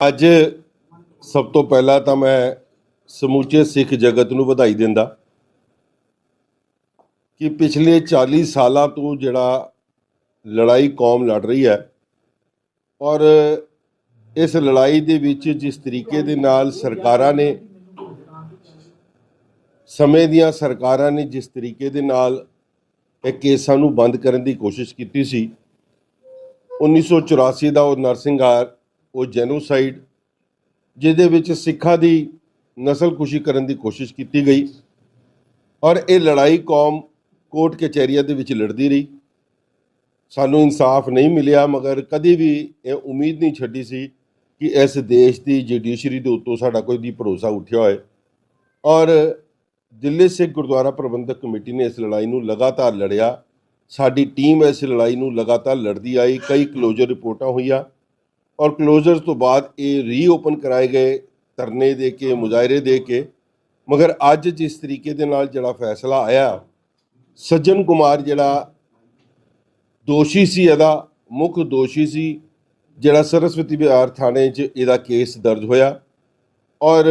ਅੱਜ ਸਭ ਤੋਂ ਪਹਿਲਾਂ ਤਾਂ ਮੈਂ ਸਮੁੱਚੇ ਸਿੱਖ ਜਗਤ ਨੂੰ ਵਧਾਈ ਦਿੰਦਾ ਕਿ ਪਿਛਲੇ 40 ਸਾਲਾਂ ਤੋਂ ਜਿਹੜਾ ਲੜਾਈ ਕੌਮ ਲੜ ਰਹੀ ਹੈ ਔਰ ਇਸ ਲੜਾਈ ਦੇ ਵਿੱਚ ਜਿਸ ਤਰੀਕੇ ਦੇ ਨਾਲ ਸਰਕਾਰਾਂ ਨੇ, ਸਮੇਂ ਦੀਆਂ ਸਰਕਾਰਾਂ ਨੇ ਜਿਸ ਤਰੀਕੇ ਦੇ ਨਾਲ ਇਹ ਕੇਸਾਂ ਨੂੰ ਬੰਦ ਕਰਨ ਦੀ ਕੋਸ਼ਿਸ਼ ਕੀਤੀ ਸੀ 1984 ਦਾ ਉਹ ਨਰਸਿੰਘਾਰ ਉਹ ਜੈਨੋਸਾਈਡ, ਜਿਹਦੇ ਵਿੱਚ ਸਿੱਖਾਂ ਦੀ ਨਸਲਕੁਸ਼ੀ ਕਰਨ ਦੀ ਕੋਸ਼ਿਸ਼ ਕੀਤੀ ਗਈ ਔਰ ਇਹ ਲੜਾਈ ਕੌਮ ਕੋਰਟ ਕਚਹਿਰੀਆਂ ਦੇ ਵਿੱਚ ਲੜਦੀ ਰਹੀ। ਸਾਨੂੰ ਇਨਸਾਫ ਨਹੀਂ ਮਿਲਿਆ, ਮਗਰ ਕਦੀ ਵੀ ਇਹ ਉਮੀਦ ਨਹੀਂ ਛੱਡੀ ਸੀ ਕਿ ਇਸ ਦੇਸ਼ ਦੀ ਜੁਡੀਸ਼ਰੀ ਦੇ ਉੱਤੋਂ ਸਾਡਾ ਕੋਈ ਦੀ ਭਰੋਸਾ ਉੱਠਿਆ ਹੋਏ। ਔਰ ਦਿੱਲੀ ਸਿੱਖ ਗੁਰਦੁਆਰਾ ਪ੍ਰਬੰਧਕ ਕਮੇਟੀ ਨੇ ਇਸ ਲੜਾਈ ਨੂੰ ਲਗਾਤਾਰ ਲੜਿਆ। ਸਾਡੀ ਟੀਮ ਇਸ ਲੜਾਈ ਨੂੰ ਲਗਾਤਾਰ ਲੜਦੀ ਆਈ, ਕਈ ਕਲੋਜ਼ਰ ਰਿਪੋਰਟਾਂ ਹੋਈਆਂ। ਔਰ ਕਲੋਜ਼ਰ ਤੋਂ ਬਾਅਦ ਇਹ ਰੀਓਪਨ ਕਰਾਏ ਗਏ, ਧਰਨੇ ਦੇ ਕੇ, ਮੁਜ਼ਾਹਰੇ ਦੇ ਕੇ। ਮਗਰ ਅੱਜ ਜਿਸ ਤਰੀਕੇ ਦੇ ਨਾਲ ਜਿਹੜਾ ਫੈਸਲਾ ਆਇਆ, ਸੱਜਣ ਕੁਮਾਰ ਜਿਹੜਾ ਦੋਸ਼ੀ ਸੀ ਇਹਦਾ, ਮੁੱਖ ਦੋਸ਼ੀ ਸੀ, ਜਿਹੜਾ ਸਰਸਵਤੀ ਵਿਹਾਰ ਥਾਣੇ 'ਚ ਇਹਦਾ ਕੇਸ ਦਰਜ ਹੋਇਆ। ਔਰ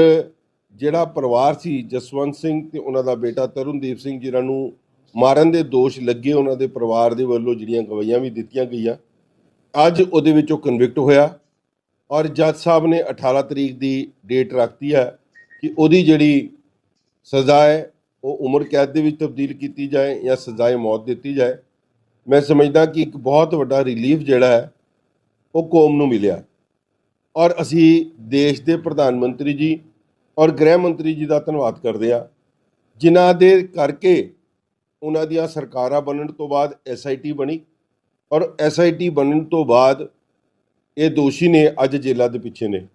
ਜਿਹੜਾ ਪਰਿਵਾਰ ਸੀ ਜਸਵੰਤ ਸਿੰਘ ਤੇ ਉਹਨਾਂ ਦਾ ਬੇਟਾ ਤਰੁਣਦੀਪ ਸਿੰਘ, ਜਿਨ੍ਹਾਂ ਨੂੰ ਮਾਰਨ ਦੇ ਦੋਸ਼ ਲੱਗੇ, ਉਹਨਾਂ ਦੇ ਪਰਿਵਾਰ ਦੇ ਵੱਲੋਂ ਜਿਹੜੀਆਂ ਗਵਾਹੀਆਂ ਵੀ ਦਿੱਤੀਆਂ ਗਈਆਂ। ਅੱਜ ਉਹਦੇ ਵਿੱਚੋਂ ਕਨਵਿਕਟ ਹੋਇਆ। ਔਰ ਜੱਜ ਸਾਹਿਬ ਨੇ 18 ਤਰੀਕ ਦੀ ਡੇਟ ਰੱਖਤੀ ਹੈ ਕਿ ਉਹਦੀ ਜਿਹੜੀ ਸਜ਼ਾ ਹੈ, ਉਹ ਉਮਰ ਕੈਦ ਦੇ ਵਿੱਚ ਤਬਦੀਲ ਕੀਤੀ ਜਾਏ ਜਾਂ ਸਜ਼ਾਏ ਮੌਤ ਦਿੱਤੀ ਜਾਏ। ਮੈਂ ਸਮਝਦਾ ਕਿ ਇੱਕ ਬਹੁਤ ਵੱਡਾ ਰਿਲੀਫ ਜਿਹੜਾ ਹੈ, ਉਹ ਕੌਮ ਨੂੰ ਮਿਲਿਆ। ਔਰ ਅਸੀਂ ਦੇਸ਼ ਦੇ ਪ੍ਰਧਾਨ ਮੰਤਰੀ ਜੀ ਔਰ ਗ੍ਰਹਿ ਮੰਤਰੀ ਜੀ ਦਾ ਧੰਨਵਾਦ ਕਰਦੇ ਆ ਜਿਨ੍ਹਾਂ ਦੇ ਕਰਕੇ ਉਹਨਾਂ ਦੀਆਂ ਸਰਕਾਰਾਂ ਬਣਨ ਤੋਂ ਬਾਅਦ ਐਸਆਈਟੀ ਬਣੀ ਔਰ ਐਸਆਈਟੀ ਬਣਨ ਤੋਂ ਬਾਅਦ ਇਹ ਦੋਸ਼ੀ ਨੇ ਅੱਜ ਜੇਲ੍ਹਾਂ ਦੇ ਪਿੱਛੇ ਨੇ।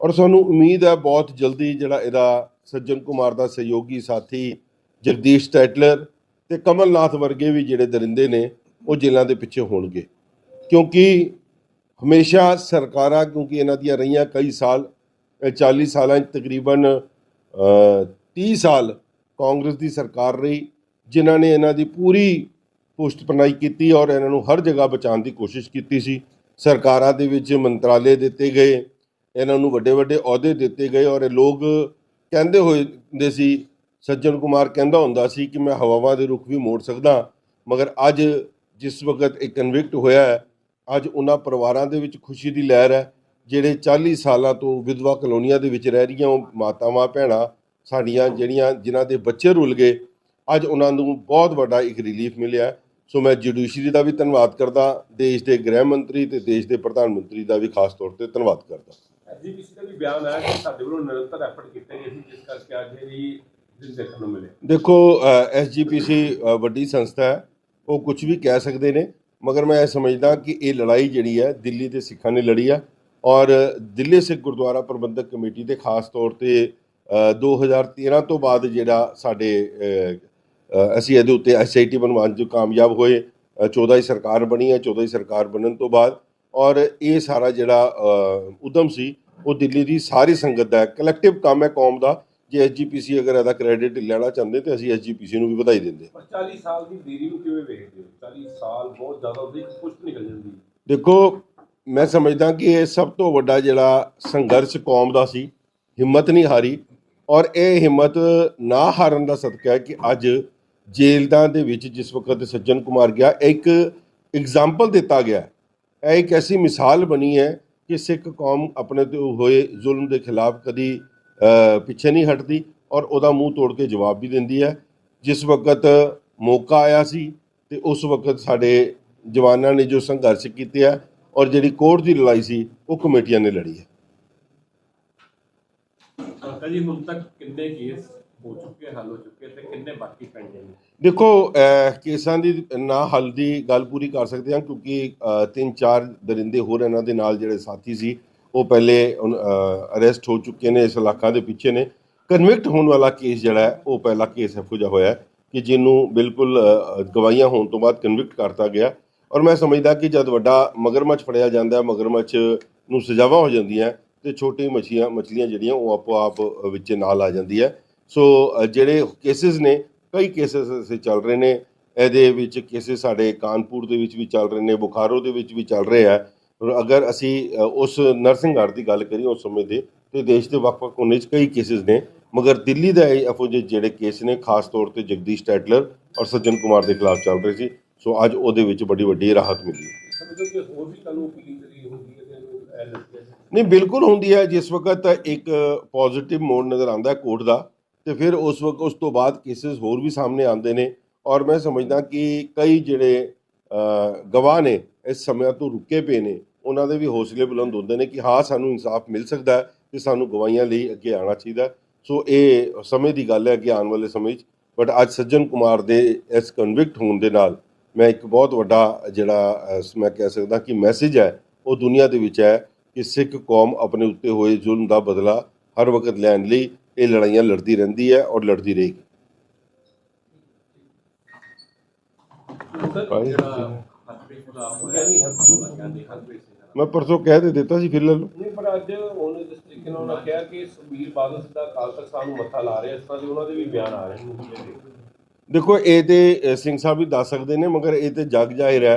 ਔਰ ਸਾਨੂੰ ਉਮੀਦ ਹੈ ਬਹੁਤ ਜਲਦੀ ਜਿਹੜਾ ਇਹਦਾ ਸੱਜਣ ਕੁਮਾਰ ਦਾ ਸਹਿਯੋਗੀ ਸਾਥੀ ਜਗਦੀਸ਼ ਟੈਟਲਰ ਤੇ ਕਮਲਨਾਥ ਵਰਗੇ ਵੀ ਜਿਹੜੇ ਦਰਿੰਦੇ ਨੇ ਉਹ ਜੇਲ੍ਹਾਂ ਦੇ ਪਿੱਛੇ ਹੋਣਗੇ। ਕਿਉਂਕਿ ਹਮੇਸ਼ਾ ਸਰਕਾਰਾਂ ਕਿਉਂਕਿ ਇਹਨਾਂ ਦੀਆਂ ਰਹੀਆਂ ਕਈ ਸਾਲ ਇਹ 40 ਸਾਲਾਂ 'ਚ ਤਕਰੀਬਨ ਅ, 30 ਸਾਲ ਕਾਂਗਰਸ ਦੀ ਸਰਕਾਰ ਰਹੀ ਜਿਨ੍ਹਾਂ ਨੇ ਇਹਨਾਂ ਦੀ ਪੂਰੀ ਪੁਸ਼ਤ ਪਨਾਈ ਕੀਤੀ ਔਰ ਇਹਨਾਂ ਨੂੰ ਹਰ ਜਗ੍ਹਾ ਬਚਾਉਣ ਦੀ ਕੋਸ਼ਿਸ਼ ਕੀਤੀ ਸੀ। ਸਰਕਾਰਾਂ ਦੇ ਵਿੱਚ ਮੰਤਰਾਲੇ ਦਿੱਤੇ ਗਏ, ਇਹਨਾਂ ਨੂੰ ਵੱਡੇ ਵੱਡੇ ਅਹੁਦੇ ਦਿੱਤੇ ਗਏ ਔਰ ਇਹ ਲੋਕ ਕਹਿੰਦੇ ਹੋਏ ਹੁੰਦੇ ਸੀ, ਸੱਜਣ ਕੁਮਾਰ ਕਹਿੰਦਾ ਹੁੰਦਾ ਸੀ ਕਿ ਮੈਂ ਹਵਾਵਾਂ ਦੇ ਰੁੱਖ ਵੀ ਮੋੜ ਸਕਦਾ, ਮਗਰ ਅੱਜ ਜਿਸ ਵਕਤ ਇਹ ਕਨਵਿਕਟ ਹੋਇਆ ਹੈ, ਅੱਜ ਉਹਨਾਂ ਪਰਿਵਾਰਾਂ ਦੇ ਵਿੱਚ ਖੁਸ਼ੀ ਦੀ ਲਹਿਰ ਹੈ, ਜਿਹੜੇ 40 ਸਾਲਾਂ ਤੋਂ ਵਿਧਵਾ ਕਲੋਨੀਆਂ ਦੇ ਵਿੱਚ ਰਹਿ ਰਹੀਆਂ ਉਹ ਮਾਤਾਵਾਂ, ਭੈਣਾਂ ਸਾਡੀਆਂ ਜਿਹੜੀਆਂ, ਜਿਨ੍ਹਾਂ ਦੇ ਬੱਚੇ ਰੁੱਲ ਗਏ, ਅੱਜ ਉਹਨਾਂ ਨੂੰ ਬਹੁਤ ਵੱਡਾ ਇੱਕ ਰਿਲੀਫ ਮਿਲਿਆ ਸੋ ਮੈਂ ਜੁਡੀਸ਼ਰੀ ਦਾ ਵੀ ਧੰਨਵਾਦ ਕਰਦਾ ਦੇਸ਼ ਦੇ ਗ੍ਰਹਿ ਮੰਤਰੀ ਤੇ ਦੇਸ਼ ਦੇ ਪ੍ਰਧਾਨ ਮੰਤਰੀ ਦਾ ਵੀ ਖਾਸ ਤੌਰ ਤੇ ਧੰਨਵਾਦ ਕਰਦਾ। ਐਸਜੀਪੀਸੀ ਦਾ ਵੀ ਬਿਆਨ ਆਇਆ ਕਿ ਸਾਡੇ ਵੱਲੋਂ ਨਿਰੰਤਰ ਐਫਰਟ ਕੀਤੇ ਗਏ ਸੀ ਜਿਸ ਕਰਕੇ ਅੱਜ ਇਹ ਵੀ ਦਿਨ ਦੇਖਣ ਨੂੰ ਮਿਲੇ। ਦੇਖੋ ਐਸਜੀਪੀਸੀ ਵੱਡੀ ਸੰਸਥਾ ਹੈ ਉਹ ਕੁਝ ਵੀ ਕਹਿ ਸਕਦੇ ਨੇ ਮਗਰ ਮੈਂ ਇਹ ਸਮਝਦਾ ਕਿ ਇਹ ਲੜਾਈ ਜਿਹੜੀ ਹੈ ਦਿੱਲੀ ਦੇ ਸਿੱਖਾਂ ਨੇ ਲੜੀ ਆ ਔਰ ਦਿੱਲੀ ਸਿੱਖ ਗੁਰਦੁਆਰਾ ਪ੍ਰਬੰਧਕ ਕਮੇਟੀ ਦੇ ਖਾਸ ਤੌਰ ਤੇ ਅ, 2013 ਤੋਂ ਬਾਅਦ ਜਿਹੜਾ ਸਾਡੇ ਅਸੀਂ ਇਹਦੇ ਉੱਤੇ ਐਸਆਈਟੀ ਬਣਵਾਉਣ 'ਚ ਕਾਮਯਾਬ ਹੋਏ। ਅ, 14 ਹੀ ਸਰਕਾਰ ਬਣੀ ਹੈ 14 ਹੀ ਸਰਕਾਰ ਬਣਨ ਤੋਂ ਬਾਅਦ। ਔਰ ਇਹ ਸਾਰਾ ਜਿਹੜਾ ਉਦਮ ਸੀ ਉਹ ਦਿੱਲੀ ਦੀ ਸਾਰੀ ਸੰਗਤ ਦਾ ਕਲੈਕਟਿਵ ਕੰਮ ਹੈ ਕੌਮ ਦਾ। ਜੇ ਐਸਜੀਪੀਸੀ ਅਗਰ ਇਹਦਾ ਕ੍ਰੈਡਿਟ ਲੈਣਾ ਚਾਹੁੰਦੇ ਤੇ ਅਸੀਂ ਐਸਜੀਪੀਸੀ ਨੂੰ ਵੀ ਵਧਾਈ ਦਿੰਦੇ। ਪਰ 40 ਸਾਲ ਦੀ ਦੇਰੀ ਨੂੰ ਕਿਵੇਂ ਵੇਖਦੇ ਹੋ? 40 ਸਾਲ ਬਹੁਤ ਜ਼ਿਆਦਾ ਉਹਦੀ ਪੁਸ਼ਟ ਨਿਕਲ ਜਾਂਦੀ। ਦੇਖੋ ਮੈਂ ਸਮਝਦਾ ਕਿ ਇਹ ਸਭ ਤੋਂ ਵੱਡਾ ਜਿਹੜਾ ਸੰਘਰਸ਼ ਕੌਮ ਦਾ ਸੀ। ਹਿੰਮਤ ਨਹੀਂ ਹਾਰੀ। ਔਰ ਇਹ ਹਿੰਮਤ ਨਾ ਹਾਰਨ ਦਾ ਸਦਕਾ ਹੈ ਕਿ ਅੱਜ ਜੇਲ੍ਹਾਂ ਦੇ ਵਿੱਚ ਜਿਸ ਵਕਤ ਸੱਜਣ ਕੁਮਾਰ ਗਿਆ ਇੱਕ ਐਗਜ਼ਾਮਪਲ ਦਿੱਤਾ ਗਿਆ ਇਹ ਇੱਕ ਐਸੀ ਮਿਸਾਲ ਬਣੀ ਹੈ ਕਿ ਸਿੱਖ ਕੌਮ ਆਪਣੇ ਤੇ ਹੋਏ ਜ਼ੁਲਮ ਦੇ ਖਿਲਾਫ ਕਦੀ ਪਿੱਛੇ ਨਹੀਂ ਹਟਦੀ ਔਰ ਉਹਦਾ ਮੂੰਹ ਤੋੜ ਕੇ ਜਵਾਬ ਵੀ ਦਿੰਦੀ ਹੈ। ਜਿਸ ਵਕਤ ਮੌਕਾ ਆਇਆ ਸੀ ਤੇ ਉਸ ਵਕਤ ਸਾਡੇ ਜਵਾਨਾਂ ਨੇ ਜੋ ਸੰਘਰਸ਼ ਕੀਤੇ ਆ ਔਰ ਜਿਹੜੀ ਕੋਰਟ ਦੀ ਲੜਾਈ ਸੀ, ਉਹ ਕਮੇਟੀਆਂ ਨੇ ਲੜੀ ਹੈ। ਅੰਕਲ ਜੀ, ਹੁਣ ਤੱਕ ਕਿੰਨੇ ਕੇਸ ਹੋ ਚੁੱਕੇ ਹੱਲ ਹੋ ਚੁੱਕੇ ਤੇ ਕਿੰਨੇ ਬਾਕੀ ਪੈਂਡਿੰਗ ਨੇ? ਦੇਖੋ ਕੇਸਾਂ ਦੀ ਨਾ ਹੱਲ ਦੀ ਗੱਲ ਪੂਰੀ ਕਰ ਸਕਦੇ ਹਾਂ, ਕਿਉਂਕਿ ਤਿੰਨ ਚਾਰ ਦਰਿੰਦੇ ਹੋਰ ਇਹਨਾਂ ਦੇ ਨਾਲ ਜਿਹੜੇ ਸਾਥੀ ਸੀ, ਉਹ ਪਹਿਲੇ ਅਰੈਸਟ ਹੋ ਚੁੱਕੇ ਨੇ, ਇਸ ਇਲਾਕਾ ਦੇ ਪਿੱਛੇ ਨੇ। ਕਨਵਿਕਟ ਹੋਣ ਵਾਲਾ ਕੇਸ ਜਿਹੜਾ ਹੈ, ਉਹ ਪਹਿਲਾ ਕੇਸ ਇਹੋ ਜਿਹਾ ਹੋਇਆ ਕਿ ਜਿਹਨੂੰ ਬਿਲਕੁਲ ਗਵਾਹੀਆਂ ਹੋਣ ਤੋਂ ਬਾਅਦ ਕਨਵਿਕਟ ਕਰਤਾ ਗਿਆ। ਔਰ ਮੈਂ ਸਮਝਦਾ ਕਿ ਜਦ ਵੱਡਾ ਮਗਰਮੱਛ ਫੜਿਆ ਜਾਂਦਾ ਹੈ, ਮਗਰਮੱਛ ਨੂੰ ਸਜ਼ਾਵਾਂ ਹੋ ਜਾਂਦੀਆਂ ਤੇ ਛੋਟੀ ਮੱਛੀਆਂ, ਮੱਛਲੀਆਂ ਜਿਹੜੀਆਂ, ਉਹ ਆਪੋ ਆਪ ਵਿੱਚ ਨਾਲ ਆ ਜਾਂਦੀ ਹੈ। ਸੋ ਜਿਹੜੇ ਕੇਸਿਸ ਨੇ, ਕਈ ਕੇਸਿਸ ਅਸੀਂ ਚੱਲ ਰਹੇ ਨੇ। ਇਹਦੇ ਵਿੱਚ ਕੇਸਿਸ ਸਾਡੇ ਕਾਨਪੁਰ ਦੇ ਵਿੱਚ ਵੀ ਚੱਲ ਰਹੇ ਨੇ, ਬੁਖਾਰੋ ਦੇ ਵਿੱਚ ਵੀ ਚੱਲ ਰਹੇ ਆ। ਔਰ ਅਗਰ ਅਸੀਂ ਉਸ ਨਰਸਿੰਗ ਨਰਸਿੰਘਾਟ ਦੀ ਗੱਲ ਕਰੀਏ ਉਸ ਸਮੇਂ ਦੇ, ਤੇ ਦੇਸ਼ ਦੇ ਵੱਖ-ਵੱਖ ਕੋਨੇ 'ਚ ਕਈ ਕੇਸਿਸ ਨੇ। ਮਗਰ ਦਿੱਲੀ ਦਾ ਇਹੋ ਜਿਹੇ ਜਿਹੜੇ ਕੇਸ ਨੇ, ਖਾਸ ਤੌਰ ਤੇ ਜਗਦੀਸ਼ ਟੈਟਲਰ ਔਰ ਸੱਜਣ ਕੁਮਾਰ ਦੇ ਖਿਲਾਫ ਚੱਲ ਰਹੇ ਸੀ। ਸੋ ਅੱਜ ਉਹਦੇ ਵਿੱਚ ਬੜੀ ਵੱਡੀ ਰਾਹਤ ਮਿਲੀ ਨਹੀਂ, ਬਿਲਕੁਲ ਹੁੰਦੀ ਹੈ। ਜਿਸ ਵਕਤ ਇੱਕ ਪੋਜ਼ਿਟਿਵ ਮੋਡ ਨਜ਼ਰ ਆਉਂਦਾ ਕੋਰਟ ਦਾ ਤੇ ਫਿਰ ਉਸ ਵਕਤ, ਉਸ ਤੋਂ ਬਾਅਦ ਕੇਸਿਸ ਹੋਰ ਵੀ ਸਾਹਮਣੇ ਆਉਂਦੇ ਨੇ ਔਰ ਮੈਂ ਸਮਝਦਾ ਕਿ ਕਈ ਜਿਹੜੇ ਗਵਾਹ ਨੇ ਇਸ ਸਮਿਆਂ ਤੋਂ ਰੁਕੇ ਪਏ ਨੇ, ਉਹਨਾਂ ਦੇ ਵੀ ਹੌਸਲੇ ਬੁਲੰਦ ਹੁੰਦੇ ਨੇ ਕਿ ਹਾਂ, ਸਾਨੂੰ ਇਨਸਾਫ ਮਿਲ ਸਕਦਾ ਹੈ ਤੇ ਸਾਨੂੰ ਗਵਾਹੀਆਂ ਲਈ ਅੱਗੇ ਆਉਣਾ ਚਾਹੀਦਾ ਸੋ ਇਹ ਸਮੇਂ ਦੀ ਗੱਲ ਹੈ ਕਿ ਆਉਣ ਵਾਲੇ ਸਮੇਂ 'ਚ ਬਟ ਅੱਜ ਸੱਜਣ ਕੁਮਾਰ ਦੇ ਇਸ ਕਨਵਿਕਟ ਹੋਣ ਦੇ ਨਾਲ ਮੈਂ ਇੱਕ ਬਹੁਤ ਵੱਡਾ ਜਿਹੜਾ ਮੈਂ ਕਹਿ ਸਕਦਾ ਕਿ ਮੈਸੇਜ ਹੈ, ਉਹ ਦੁਨੀਆ ਦੇ ਵਿੱਚ ਹੈ ਕਿ ਸਿੱਖ ਕੌਮ ਆਪਣੇ ਉੱਤੇ ਹੋਏ ਜ਼ੁਲਮ ਦਾ ਬਦਲਾ ਹਰ ਵਕਤ ਲੈਣ ਲਈ ਇਹ ਲੜਾਈਆਂ ਲੜਦੀ ਰਹਿੰਦੀ ਹੈ ਔਰ ਲੜਦੀ ਰਹੇਗੀ। ਮੈਂ ਪਰਸੋਂ ਕਹਿ ਦੇ ਦਿੱਤਾ ਸੀ ਫਿਰ ਲੈ ਲਓ ਨਹੀਂ ਪਰ ਅੱਜ ਉਹਨੇ ਜਿਸ ਤਰੀਕੇ ਨਾਲ ਉਹਨਾਂ ਕਿਹਾ ਕਿ ਸੁਖਬੀਰ ਬਾਦਲ ਸਿੱਧਾ ਅਕਾਲ ਤਖਤ ਸਾਹਿਬ ਨੂੰ ਮੱਥਾ ਲਾ ਰਿਹਾ ਇਸ ਤਰ੍ਹਾਂ ਦੇ ਉਹਨਾਂ ਦੇ ਵੀ ਬਿਆਨ ਆ ਰਹੇ ਨੇ। ਦੇਖੋ ਇਹ ਤੇ ਸਿੰਘ ਸਾਹਿਬ ਵੀ ਦੱਸ ਸਕਦੇ ਨੇ ਮਗਰ ਇਹ ਤੇ ਜਗ ਜ਼ਾਹਿਰ ਹੈ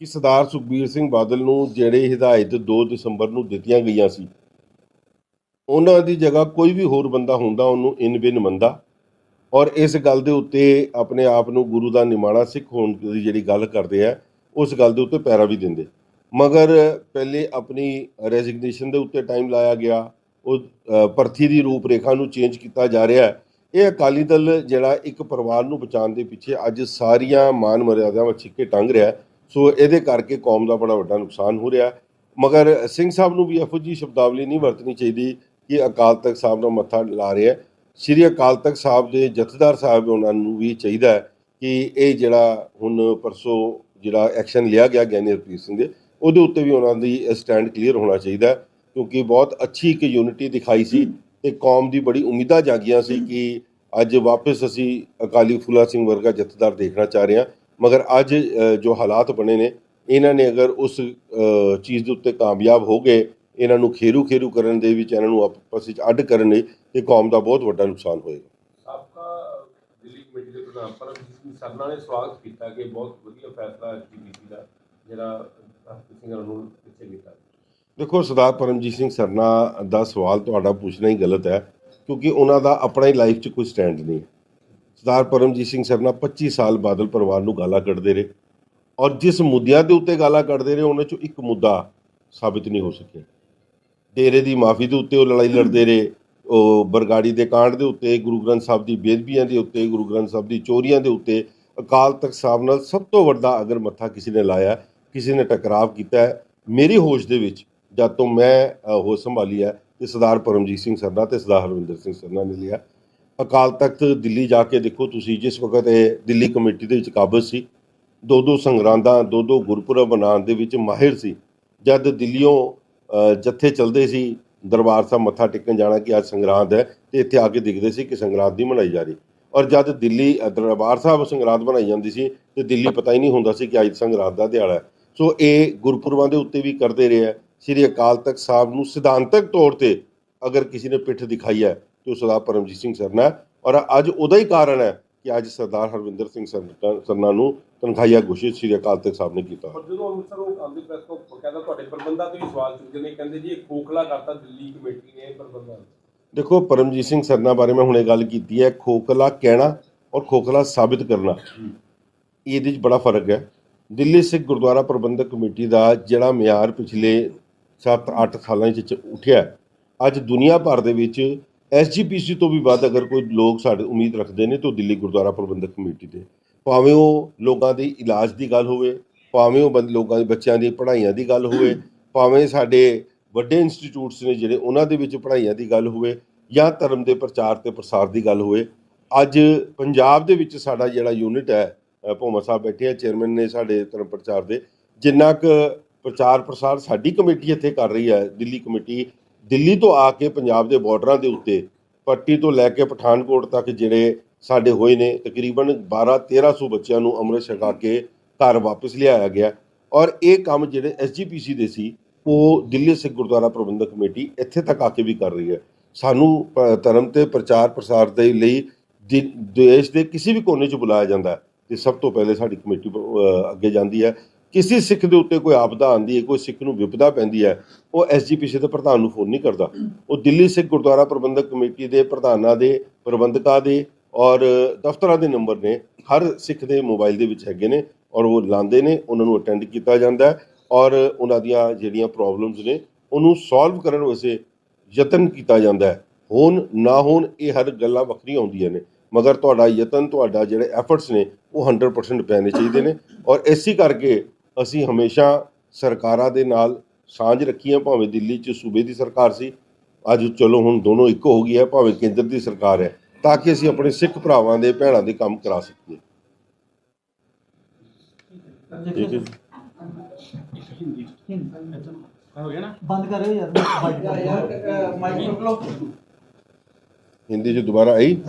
ਕਿ ਸਰਦਾਰ ਸੁਖਬੀਰ ਸਿੰਘ ਬਾਦਲ ਨੂੰ ਜਿਹੜੇ ਹਦਾਇਤ 2 ਦਸੰਬਰ ਨੂੰ ਦਿੱਤੀਆਂ ਗਈਆਂ ਸੀ ਉਹਨਾਂ ਦੀ ਜਗ੍ਹਾ ਕੋਈ ਵੀ ਹੋਰ ਬੰਦਾ ਹੁੰਦਾ ਉਹਨੂੰ ਇਨ ਬਿਨ ਮੰਨਦਾ। ਔਰ ਇਸ ਗੱਲ ਦੇ ਉੱਤੇ ਆਪਣੇ ਆਪ ਨੂੰ ਗੁਰੂ ਦਾ ਨਿਮਾਣਾ ਸਿੱਖ ਹੋਣ ਦੀ ਜਿਹੜੀ ਗੱਲ ਕਰਦੇ ਆ ਉਸ ਗੱਲ ਦੇ ਉੱਤੇ ਪੈਰਾ ਵੀ ਦਿੰਦੇ। ਮਗਰ ਪਹਿਲੇ ਆਪਣੀ ਰੈਜ਼ਿਗਨੇਸ਼ਨ ਦੇ ਉੱਤੇ ਟਾਈਮ ਲਾਇਆ ਗਿਆ ਉਹ ਅ, ਭਰਤੀ ਦੀ ਰੂਪਰੇਖਾ ਨੂੰ ਚੇਂਜ ਕੀਤਾ ਜਾ ਰਿਹਾ ਹੈ। ਇਹ ਅਕਾਲੀ ਦਲ ਜਿਹੜਾ ਇੱਕ ਪਰਿਵਾਰ ਨੂੰ ਬਚਾਉਣ ਦੇ ਪਿੱਛੇ ਅੱਜ ਸਾਰੀਆਂ ਮਾਨ ਮਰਿਆਦਾਵਾਂ ਛਿੱਕੇ ਟੰਗ ਰਿਹਾ ਸੋ ਇਹਦੇ ਕਰਕੇ ਕੌਮ ਦਾ ਬੜਾ ਵੱਡਾ ਨੁਕਸਾਨ ਹੋ ਰਿਹਾ ਮਗਰ ਸਿੰਘ ਸਾਹਿਬ ਨੂੰ ਵੀ ਇਹੋ ਜਿਹੀ ਸ਼ਬਦਾਵਲੀ ਨਹੀਂ ਵਰਤਣੀ ਚਾਹੀਦੀ। ਕਿ ਅਕਾਲ ਤਖਤ ਸਾਹਿਬ ਦਾ ਮੱਥਾ ਲਾ ਰਿਹਾ ਹੈ। ਸ੍ਰੀ ਅਕਾਲ ਤਖਤ ਸਾਹਿਬ ਦੇ ਜਥੇਦਾਰ ਸਾਹਿਬ ਉਹਨਾਂ ਨੂੰ ਵੀ ਚਾਹੀਦਾ ਹੈ ਕਿ ਇਹ ਜਿਹੜਾ ਹੁਣ ਪਰਸੋਂ ਜਿਹੜਾ ਐਕਸ਼ਨ ਲਿਆ ਗਿਆ ਗਿਆਨੀ ਹਰਪ੍ਰੀਤ ਸਿੰਘ ਦੇ, ਉਹਦੇ ਉੱਤੇ ਵੀ ਉਹਨਾਂ ਦੀ ਸਟੈਂਡ ਕਲੀਅਰ ਹੋਣਾ ਚਾਹੀਦਾ ਕਿਉਂਕਿ ਬਹੁਤ ਅੱਛੀ ਇੱਕ ਯੂਨਿਟੀ ਦਿਖਾਈ ਸੀ ਤੇ ਕੌਮ ਦੀ ਬੜੀ ਉਮੀਦਾਂ ਜਾਗੀਆਂ ਸੀ ਕਿ ਅੱਜ ਵਾਪਸ ਅਸੀਂ ਅਕਾਲੀ ਫੂਲਾ ਸਿੰਘ ਵਰਗਾ ਜਥੇਦਾਰ ਦੇਖਣਾ ਚਾਹ ਰਹੇ ਹਾਂ। ਮਗਰ ਅੱਜ ਜੋ ਹਾਲਾਤ ਬਣੇ ਨੇ, ਇਹਨਾਂ ਨੇ ਅਗਰ ਉਸ ਚੀਜ਼ ਦੇ ਉੱਤੇ ਕਾਮਯਾਬ ਹੋ ਗਏ ਇਹਨਾਂ ਨੂੰ ਖੇਰੂ ਖੇਰੂ ਕਰਨ ਦੇ ਵਿੱਚ ਇਹਨਾਂ ਨੂੰ ਆਪਸ ਵਿੱਚ ਅੱਡ ਕਰਨ ਲਈ ਤੇ ਕੌਮ ਦਾ ਬਹੁਤ ਵੱਡਾ ਨੁਕਸਾਨ ਹੋਏਗਾ। ਸਾਬਕਾ ਦਿੱਲੀ ਕਮੇਟੀ ਦੇ ਪ੍ਰਧਾਨ ਪਰਮਜੀਤ ਸਿੰਘ ਸਰਨਾ ਨੇ ਸਵਾਗਤ ਕੀਤਾ ਕਿ ਬਹੁਤ ਵਧੀਆ ਫੈਸਲਾ ਐਸਜੀਪੀਸੀ ਦਾ ਜਿਹੜਾ ਹਰਪ੍ਰੀਤ ਸਿੰਘ ਨੂੰ ਪਿੱਛੇ ਕੀਤਾ। ਦੇਖੋ ਸਰਦਾਰ ਪਰਮਜੀਤ ਸਿੰਘ ਸਰਨਾ ਦਾ ਸਵਾਲ ਤੁਹਾਡਾ ਪੁੱਛਣਾ ਹੀ ਗਲਤ ਹੈ ਕਿਉਂਕਿ ਉਹਨਾਂ ਦਾ ਆਪਣਾ ਹੀ ਲਾਈਫ 'ਚ ਕੋਈ ਸਟੈਂਡ ਨਹੀਂ ਸਰਦਾਰ ਪਰਮਜੀਤ ਸਿੰਘ ਸਰਨਾ 25 ਸਾਲ ਬਾਦਲ ਪਰਿਵਾਰ ਨੂੰ ਗਾਲਾਂ ਕੱਢਦੇ ਰਹੇ ਔਰ ਜਿਸ ਮੁੱਦਿਆਂ ਦੇ ਉੱਤੇ ਗਾਲਾਂ ਕੱਢਦੇ ਰਹੇ ਉਹਨਾਂ 'ਚੋਂ ਇੱਕ ਮੁੱਦਾ ਸਾਬਿਤ ਨਹੀਂ ਹੋ ਸਕਿਆ। ਡੇਰੇ ਦੀ ਮਾਫੀ ਦੇ ਉੱਤੇ ਉਹ ਲੜਾਈ ਲੜਦੇ ਰਹੇ। ਉਹ ਬਰਗਾੜੀ ਦੇ ਕਾਂਡ ਦੇ ਉੱਤੇ ਗੁਰੂ ਗ੍ਰੰਥ ਸਾਹਿਬ ਦੀ ਬੇਦਬੀਆਂ ਦੇ ਉੱਤੇ ਗੁਰੂ ਗ੍ਰੰਥ ਸਾਹਿਬ ਦੀ ਚੋਰੀਆਂ ਦੇ ਉੱਤੇ ਅਕਾਲ ਤਖਤ ਸਾਹਿਬ ਨਾਲ ਸਭ ਤੋਂ ਵੱਡਾ ਅਗਰ ਮੱਥਾ ਕਿਸੇ ਨੇ ਲਾਇਆ ਕਿਸੇ ਨੇ ਟਕਰਾਵ ਕੀਤਾ ਹੈ। ਮੇਰੀ ਹੋਸ਼ ਦੇ ਵਿੱਚ ਜਦ ਤੋਂ ਮੈਂ ਅ, ਹੋਸ਼ ਸੰਭਾਲੀ ਹੈ ਤੇ ਸਰਦਾਰ ਪਰਮਜੀਤ ਸਿੰਘ ਸਰਨਾ ਤੇ ਸਰਦਾਰ ਹਰਵਿੰਦਰ ਸਿੰਘ ਸਰਨਾ ਨੇ ਲਿਆ। ਅਕਾਲ ਤਖਤ ਦਿੱਲੀ ਜਾ ਕੇ ਦੇਖੋ ਤੁਸੀਂ ਜਿਸ ਵਕਤ ਇਹ ਦਿੱਲੀ ਕਮੇਟੀ ਦੇ ਵਿੱਚ ਕਾਬਜ਼ ਸੀ ਦੋ ਦੋ ਸੰਗਰਾਂਦਾਂ ਦੋ ਦੋ ਗੁਰਪੁਰਬ ਬਣਾਉਣ ਦੇ ਵਿੱਚ ਮਾਹਿਰ ਸੀ। ਜਦ ਦਿੱਲੀੋਂ ਜੱਥੇ ਚਲਦੇ ਸੀ, ਦਰਬਾਰ ਸਾਹਿਬ ਮੱਥਾ ਟੇਕਣ ਜਾਣਾ ਕਿ ਅੱਜ ਸੰਗਰਾਂਦ ਹੈ ਤੇ ਇੱਥੇ ਆ ਕੇ ਦਿਖਦੇ ਸੀ ਕਿ ਸੰਗਰਾਂਦ ਦੀ ਮਨਾਈ ਜਾ ਰਹੀ। ਔਰ ਜਦ ਦਿੱਲੀ ਦਰਬਾਰ ਸਾਹਿਬ ਸੰਗਰਾਂਦ ਬਣਾਈ ਜਾਂਦੀ ਸੀ ਤੇ ਦਿੱਲੀ ਪਤਾ ਹੀ ਨਹੀਂ ਹੁੰਦਾ ਸੀ ਕਿ ਅੱਜ ਸੰਗਰਾਂਦ ਦਾ ਦਿਹਾੜਾ ਹੈ। ਸੋ ਇਹ ਗੁਰਪੁਰਬਾਂ ਦੇ ਉੱਤੇ ਵੀ ਕਰਦੇ ਰਹੇ ਹੈ। ਸ੍ਰੀ ਅਕਾਲ ਤਖਤ ਸਾਹਿਬ ਨੂੰ ਸਿਧਾਂਤਕ ਤੌਰ ਤੇ ਅਗਰ ਕਿਸੇ ਨੇ ਪਿੱਠ ਦਿਖਾਈ ਹੈ ਤੇ ਉਹ ਸਰਦਾਰ ਪਰਮਜੀਤ ਸਿੰਘ ਸਰਨਾ ਔਰ ਅੱਜ ਉਹਦਾ ਹੀ ਕਾਰਨ ਹੈ ਕਿ ਅੱਜ ਸਰਦਾਰ ਹਰਵਿੰਦਰ ਸਿੰਘ ਸਰਨਾ ਨੂੰ ਤਨਖਾਹੀਆ ਘੋਸ਼ਿਤ ਸ੍ਰੀ ਅਕਾਲ ਤਖਤ ਸਾਹਿਬ ਨੇ ਕੀਤਾ। ਪਰ ਜਦੋਂ ਅੰਮ੍ਰਿਤਸਰ ਉਹ ਆਂਦੀ ਪ੍ਰੈਸ ਤੋਂ ਕਹਿੰਦਾ ਤੁਹਾਡੇ ਪ੍ਰਬੰਧਾਂ ਤੇ ਵੀ ਸਵਾਲ ਚੁੱਕਦੇ ਨੇ ਕਹਿੰਦੇ ਜੀ ਇਹ ਖੋਖਲਾ ਕਰਤਾ ਦਿੱਲੀ ਕਮੇਟੀ ਨੇ ਪ੍ਰਬੰਧਾਂ। ਦੇਖੋ ਪਰਮਜੀਤ ਸਿੰਘ ਸਰਨਾ ਬਾਰੇ ਮੈਂ ਹੁਣੇ ਗੱਲ ਕੀਤੀ ਹੈ ਖੋਖਲਾ ਕਹਿਣਾ ਔਰ ਖੋਖਲਾ ਸਾਬਿਤ ਕਰਨਾ। ਇਹਦੇ ਵਿੱਚ ਬੜਾ ਫ਼ਰਕ ਹੈ। ਦਿੱਲੀ ਸਿੱਖ ਗੁਰਦੁਆਰਾ ਪ੍ਰਬੰਧਕ ਕਮੇਟੀ ਦਾ ਜਿਹੜਾ ਮਿਆਰ ਪਿਛਲੇ 7-8 ਸਾਲਾਂ ਵਿੱਚ ਉੱਠਿਆ ਅੱਜ ਦੁਨੀਆ ਭਰ ਦੇ ਵਿੱਚ ਐਸਜੀਪੀਸੀ ਤੋਂ ਵੀ ਵੱਧ ਅਗਰ ਕੋਈ ਲੋਕ ਸਾਡੇ ਉਮੀਦ ਰੱਖਦੇ ਨੇ ਤਾਂ ਦਿੱਲੀ ਗੁਰਦੁਆਰਾ ਪ੍ਰਬੰਧਕ ਕਮੇਟੀ ਤੇ ਭਾਵੇਂ ਉਹ ਲੋਕਾਂ ਦੇ ਇਲਾਜ ਦੀ ਗੱਲ ਹੋਵੇ, ਭਾਵੇਂ ਉਹ ਬੰਦ- ਲੋਕਾਂ ਦੇ ਬੱਚਿਆਂ ਦੀ ਪੜ੍ਹਾਈਆਂ ਦੀ ਗੱਲ ਹੋਵੇ, ਭਾਵੇਂ ਸਾਡੇ ਵੱਡੇ ਇੰਸਟੀਚਿਊਟਸ ਨੇ ਜਿਹੜੇ ਉਹਨਾਂ ਦੇ ਵਿੱਚ ਪੜ੍ਹਾਈਆਂ ਦੀ ਗੱਲ ਹੋਵੇ ਜਾਂ ਧਰਮ ਦੇ ਪ੍ਰਚਾਰ ਤੇ ਪ੍ਰਸਾਰ ਦੀ ਗੱਲ ਹੋਵੇ, ਅੱਜ ਪੰਜਾਬ ਦੇ ਵਿੱਚ ਸਾਡਾ ਜਿਹੜਾ ਯੂਨਿਟ ਹੈ ਭੋਮਾ ਸਾਹਿਬ ਬੈਠੇ ਆ ਚੇਅਰਮੈਨ ਨੇ ਸਾਡੇ ਧਰਮ ਪ੍ਰਚਾਰ ਦੇ, ਜਿੰਨਾ ਕੁ ਪ੍ਰਚਾਰ ਪ੍ਰਸਾਰ ਸਾਡੀ ਕਮੇਟੀ ਇੱਥੇ ਕਰ ਰਹੀ ਹੈ, ਦਿੱਲੀ ਕਮੇਟੀ, ਦਿੱਲੀ ਤੋਂ ਆ ਕੇ ਪੰਜਾਬ ਦੇ ਬਾਰਡਰਾਂ ਦੇ ਉੱਤੇ, ਪੱਟੀ ਤੋਂ ਲੈ ਕੇ ਪਠਾਨਕੋਟ ਤੱਕ ਜਿਹੜੇ ਸਾਡੇ ਹੋਏ ਨੇ ਤਕਰੀਬਨ 12 1300 ਬੱਚਿਆਂ ਨੂੰ ਅੰਮ੍ਰਿਤ ਛਕਾ ਕੇ ਘਰ ਵਾਪਸ ਲਿਆਇਆ ਗਿਆ ਔਰ ਇਹ ਕੰਮ ਜਿਹੜੇ ਐਸਜੀਪੀਸੀ ਦੇ ਸੀ, ਉਹ ਦਿੱਲੀ ਸਿੱਖ ਗੁਰਦੁਆਰਾ ਪ੍ਰਬੰਧਕ ਕਮੇਟੀ ਇੱਥੇ ਤੱਕ ਆ ਕੇ ਵੀ ਕਰ ਰਹੀ ਹੈ। ਸਾਨੂੰ ਧਰਮ ਤੇ ਪ੍ਰਚਾਰ ਪ੍ਰਸਾਰ ਦੇ ਲਈ ਦਿ- ਦੇਸ਼ ਦੇ ਕਿਸੇ ਵੀ ਕੋਨੇ 'ਚ ਬੁਲਾਇਆ ਜਾਂਦਾ ਹੈ, ਤੇ ਸਭ ਤੋਂ ਪਹਿਲੇ ਸਾਡੀ ਕਮੇਟੀ ਅੱਗੇ ਜਾਂਦੀ ਹੈ। ਕਿਸੇ ਸਿੱਖ ਦੇ ਉੱਤੇ ਕੋਈ ਆਪਦਾ ਆਉਂਦੀ ਹੈ, ਕੋਈ ਸਿੱਖ ਨੂੰ ਵਿਪਦਾ ਪੈਂਦੀ ਹੈ, ਉਹ ਐਸਜੀਪੀਸੀ ਦੇ ਪ੍ਰਧਾਨ ਨੂੰ ਫੋਨ ਨਹੀਂ ਕਰਦਾ। ਉਹ ਦਿੱਲੀ ਸਿੱਖ ਗੁਰਦੁਆਰਾ ਪ੍ਰਬੰਧਕ ਕਮੇਟੀ ਦੇ ਪ੍ਰਧਾਨਾਂ ਦੇ, ਪ੍ਰਬੰਧਕਾਂ ਦੇ ਔਰ ਦਫ਼ਤਰਾਂ ਦੇ ਨੰਬਰ ਨੇ, ਹਰ ਸਿੱਖ ਦੇ ਮੋਬਾਈਲ ਦੇ ਵਿੱਚ ਹੈਗੇ ਨੇ ਔਰ ਉਹ ਲਾਉਂਦੇ ਨੇ, ਉਹਨਾਂ ਨੂੰ ਅਟੈਂਡ ਕੀਤਾ ਜਾਂਦਾ ਔਰ ਉਹਨਾਂ ਦੀਆਂ ਜਿਹੜੀਆਂ ਪ੍ਰੋਬਲਮਸ ਨੇ, ਉਹਨੂੰ ਸੋਲਵ ਕਰਨ ਵਾਸਤੇ ਯਤਨ ਕੀਤਾ ਜਾਂਦਾ ਹੋਣ, ਨਾ ਹੋਣ, ਇਹ ਹਰ ਗੱਲਾਂ ਵੱਖਰੀਆਂ ਹੁੰਦੀਆਂ ਨੇ, ਮਗਰ ਤੁਹਾਡਾ ਯਤਨ, ਤੁਹਾਡਾ ਜਿਹੜੇ ਐਫਰਟਸ ਨੇ, ਉਹ 100% ਪੈਣੇ ਚਾਹੀਦੇ ਨੇ ਔਰ ਇਸੇ ਕਰਕੇ ਅਸੀਂ ਹਮੇਸ਼ਾ ਸਰਕਾਰਾਂ ਦੇ ਨਾਲ ਸਾਂਝ ਰੱਖੀ ਹੈ ਭਾਵੇਂ ਦਿੱਲੀ 'ਚ ਸੂਬੇ ਦੀ ਸਰਕਾਰ ਸੀ, ਅੱਜ ਚਲੋ ਹੁਣ ਦੋਨੋਂ ਇੱਕ ਹੋ ਗਈ ਹੈ, ਭਾਵੇਂ ਕੇਂਦਰ ਦੀ ਸਰਕਾਰ ਹੈ ਤਾਂ ਕਿ ਅਸੀਂ ਆਪਣੇ ਸਿੱਖ ਭਰਾਵਾਂ ਦੇ ਭੈਣਾਂ ਦੇ ਕੰਮ ਕਰਾ ਸਕੀਏ। ਠੀਕ ਹੈ ਹੋ ਗਿਆ ਨਾ ਬੰਦ ਕਰਿਓ ਯਾਰ। ਯਾਰ ਮਾਈਕ ਲੋ ਹਿੰਦੀ 'ਚ ਦੁਬਾਰਾ ਆਈ?